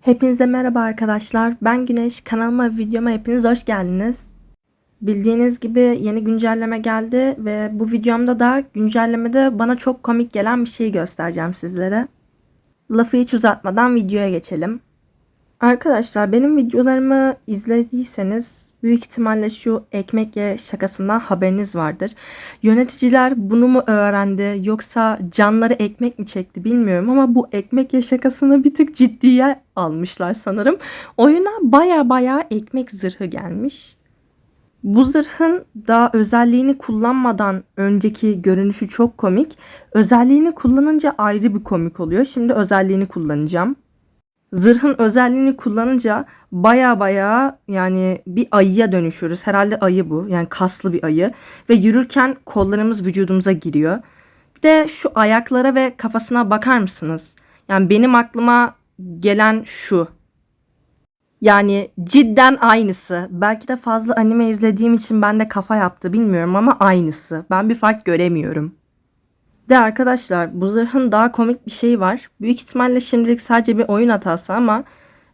Hepinize merhaba arkadaşlar. Ben Güneş. Kanalıma, videoma hepiniz hoş geldiniz. Bildiğiniz gibi yeni güncelleme geldi ve bu videomda da güncellemede bana çok komik gelen bir şeyi göstereceğim sizlere. Lafı hiç uzatmadan videoya geçelim. Arkadaşlar benim videolarımı izlediyseniz büyük ihtimalle şu ekmek ye şakasından haberiniz vardır. Yöneticiler bunu mu öğrendi yoksa canları ekmek mi çekti bilmiyorum ama bu ekmek ye şakasını bir tık ciddiye almışlar sanırım. Oyuna baya baya ekmek zırhı gelmiş. Bu zırhın daha özelliğini kullanmadan önceki görünüşü çok komik. Özelliğini kullanınca ayrı bir komik oluyor. Şimdi özelliğini kullanacağım. Zırhın özelliğini kullanınca baya baya yani bir ayıya dönüşüyoruz. Herhalde ayı bu. Yani kaslı bir ayı. Ve yürürken kollarımız vücudumuza giriyor. Bir de şu ayaklara ve kafasına bakar mısınız? Yani benim aklıma gelen şu. Yani cidden aynısı. Belki de fazla anime izlediğim için ben de kafa yaptı bilmiyorum ama aynısı. Ben bir fark göremiyorum. De arkadaşlar bu zırhın daha komik bir şeyi var. Büyük ihtimalle şimdilik sadece bir oyun hatası ama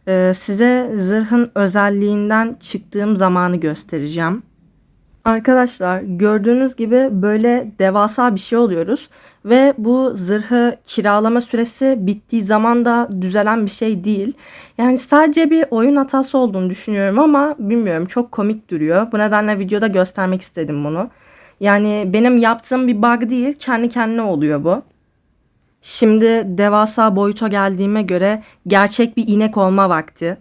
e, size zırhın özelliğinden çıktığım zamanı göstereceğim. Arkadaşlar gördüğünüz gibi böyle devasa bir şey oluyoruz ve bu zırhı kiralama süresi bittiği zaman da düzelen bir şey değil. Yani sadece bir oyun hatası olduğunu düşünüyorum ama bilmiyorum çok komik duruyor. Bu nedenle videoda göstermek istedim bunu. Yani benim yaptığım bir bug değil kendi kendine oluyor bu. Şimdi devasa boyuta geldiğime göre gerçek bir inek olma vakti.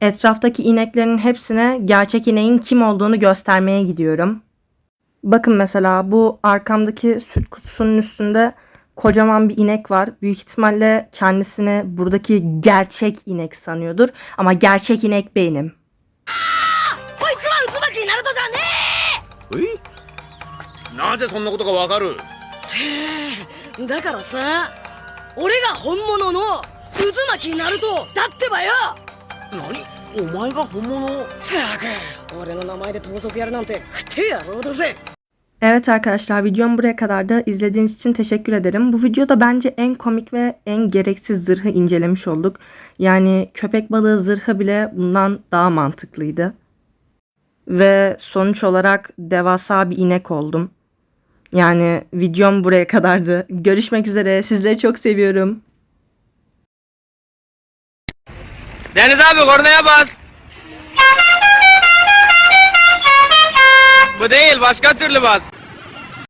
Etraftaki ineklerin hepsine gerçek ineğin kim olduğunu göstermeye gidiyorum. Bakın mesela bu arkamdaki süt kutusunun üstünde kocaman bir inek var. Büyük ihtimalle kendisini buradaki gerçek inek sanıyordur. Ama gerçek inek benim. なぜそんなことがわかるえだからさ俺が本物の渦巻きナルトだってばよ何お前が本物ったく俺の名前で盗賊やるなんて不手野郎だぜ Evet arkadaşlar videom buraya kadar da izlediğiniz için teşekkür ederim. Bu videoda bence en komik ve en gereksiz zırhı incelemiş olduk. Yani köpek balığı zırhı bile bundan daha mantıklıydı. Ve sonuç olarak devasa bir inek oldum. Yani videom buraya kadardı. Görüşmek üzere. Sizleri çok seviyorum. Deniz abi kornaya bas. Bu değil başka türlü bas.